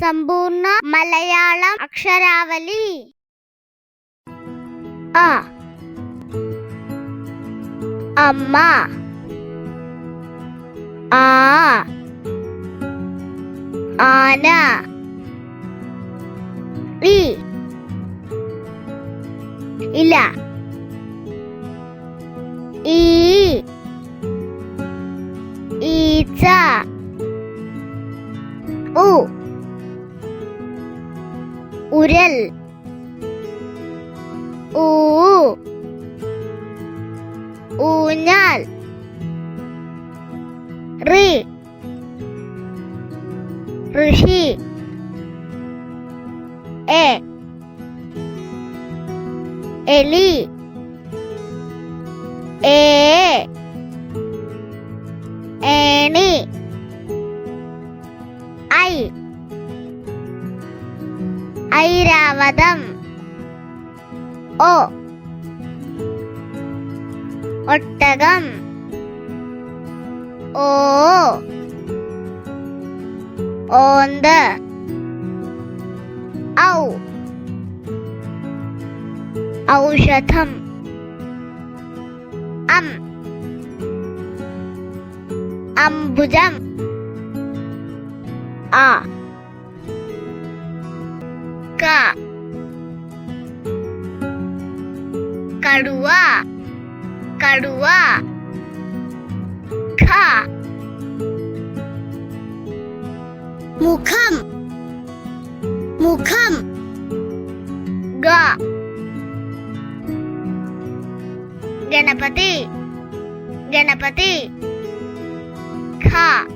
സമ്പൂർണ മലയാളം അക്ഷരാവലി. അ. അമ്മ. ആ. ആന. ഇ. ഇല. Urel. U. Unal. Ri. Rushi. E. Eli. E. Airavatam ഓ ഒട്ടകം ഓ ഓന്ത് ഔ ഔഷധം അം അംബുജം ആ Tiga. Kedua. Kedua. Ka. Mukham. Mukham. Ga. Ganapati. Ganapati. Kha.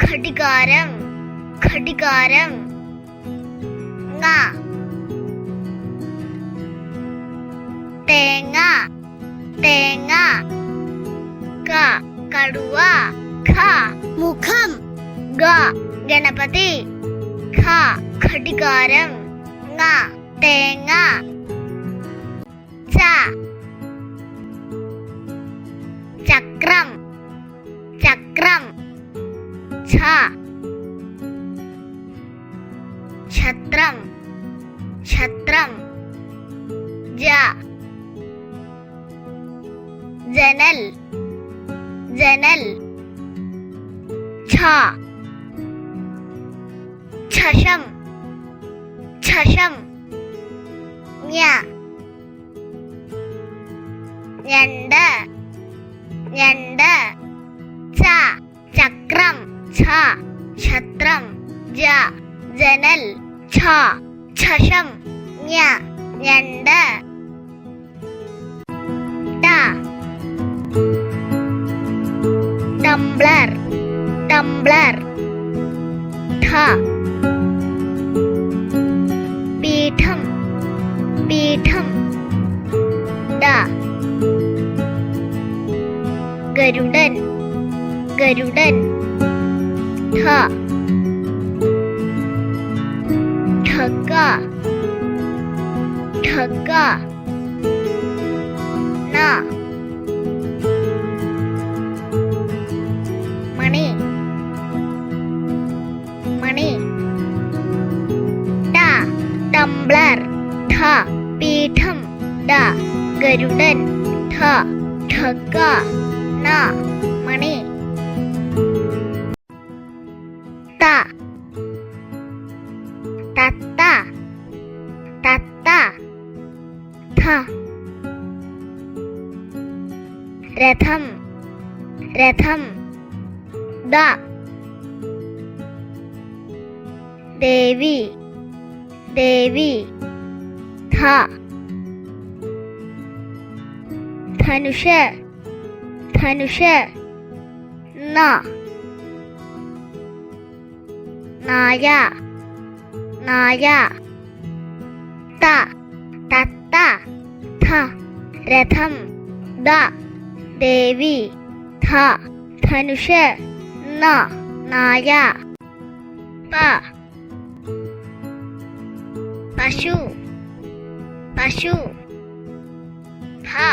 Khadikaram. ഘടികാരം. തേങ്ങ. തേങ്ങ. ക കടുവ. ഖ. മുഖം. ഗ. ഗണപതി. ഖ. ഘടികാരം. ങ. തേങ്ങ. ച. ചക്രം. ചക്രം. ഛ ഛത്രം. ക്ഷത്രം ജ. ജനൽ. ജനൽ. ഛ. ഛഷം ഛഷം ഞ. ഞണ്ട്. ഞണ്ട്. ച. ചക്രം. ഛ. ക്ഷത്രം ജ. ജനൽ. ഛ ഛഷം ഞ രണ്ട്. Tumbler tumbler. ഠ. പീഠം പീഠം. ഡ ഗരുഡൻ ഗരുഡൻ. ഠ. ഠഗ ഠഗ ന മണി മണി ട ടംബ്ലർ ഠ പീഠം ഡ ഗരുഡൻ ഠ ഠഗ ന రథ. రథం రథం ద. దేవి దేవి ధ. ధనుష ధనుష నా. నాయ నాయ. രഥം ദ ദേവി ധ ധനുഷ് ന നായ പ പശു പശു ഫ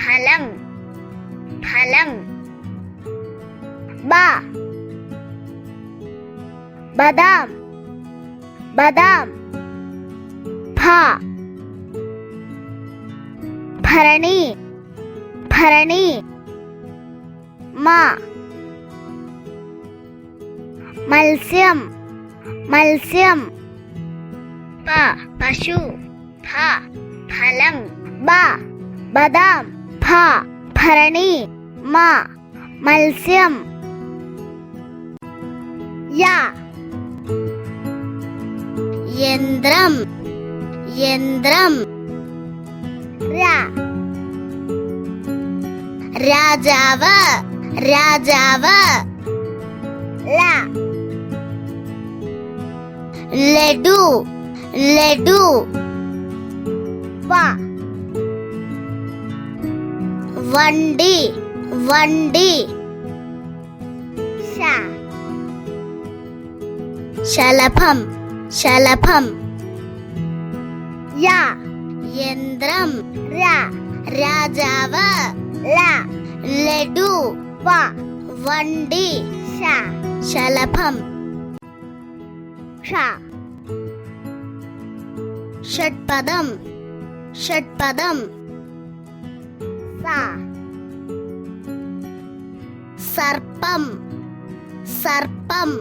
ഫലം ഫലം ബ ബദാം ബദാം ഭ భరణి భరణి మా మల్స్యం మల్స్యం ప పశు భ ఫలం బ బదాం భ భరణి మా మల్స్యం యా యంద్రం యంద్రం രാജാവ് രാജാവ്. ല. ലഡു ലഡു. വണ്ടി വണ്ടി. ശലഭം ശലഭം. യന്ത്രം രാജാവ്. ల వండి శలభం. షట్పదం షట్పదం. సా. సర్పం సర్పం.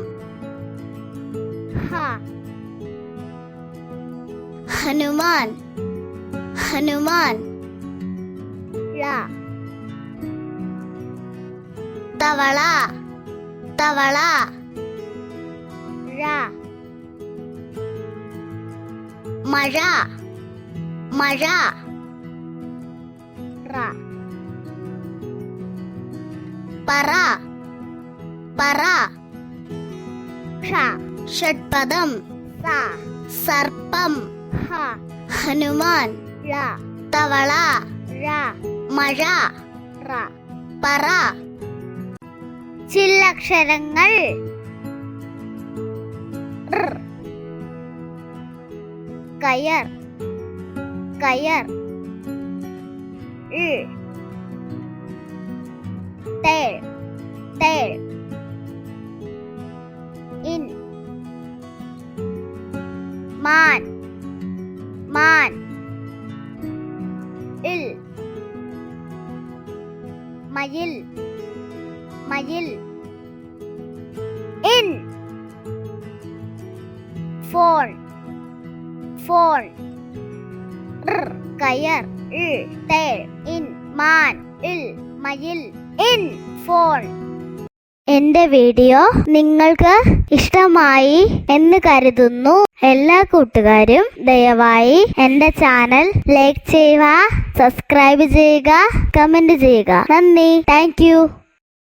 హనుమాన్ హనుమాన్. లా. தவளா தவளா ரா மழா மழா ரா பரா பரா ஷா. ஷட்பதம் சா. சர்ப்பம் ஹா. ஹனுமான். ழா. தவளா ழா. மழா ரா பரா ചില്ലക്ഷരങ്ങൾ. കയർ. കയർ. തേൾ. തേൾ. മയിൽ ഇൻ. ഫോൺ. ഫോൺ. കയർ. ഇ തേൾ. ഇൻ. മാൻ. ഇൽ. മയിൽ ഇൻ. ഫോൺ. എന്റെ വീഡിയോ നിങ്ങൾക്ക് ഇഷ്ടമായി എന്ന് കരുതുന്നു. എല്ലാ കൂട്ടുകാരും ദയവായി എന്റെ ചാനൽ ലൈക്ക് ചെയ്യുക സബ്സ്ക്രൈബ് ചെയ്യുക കമന്റ് ചെയ്യുക. നന്ദി. താങ്ക്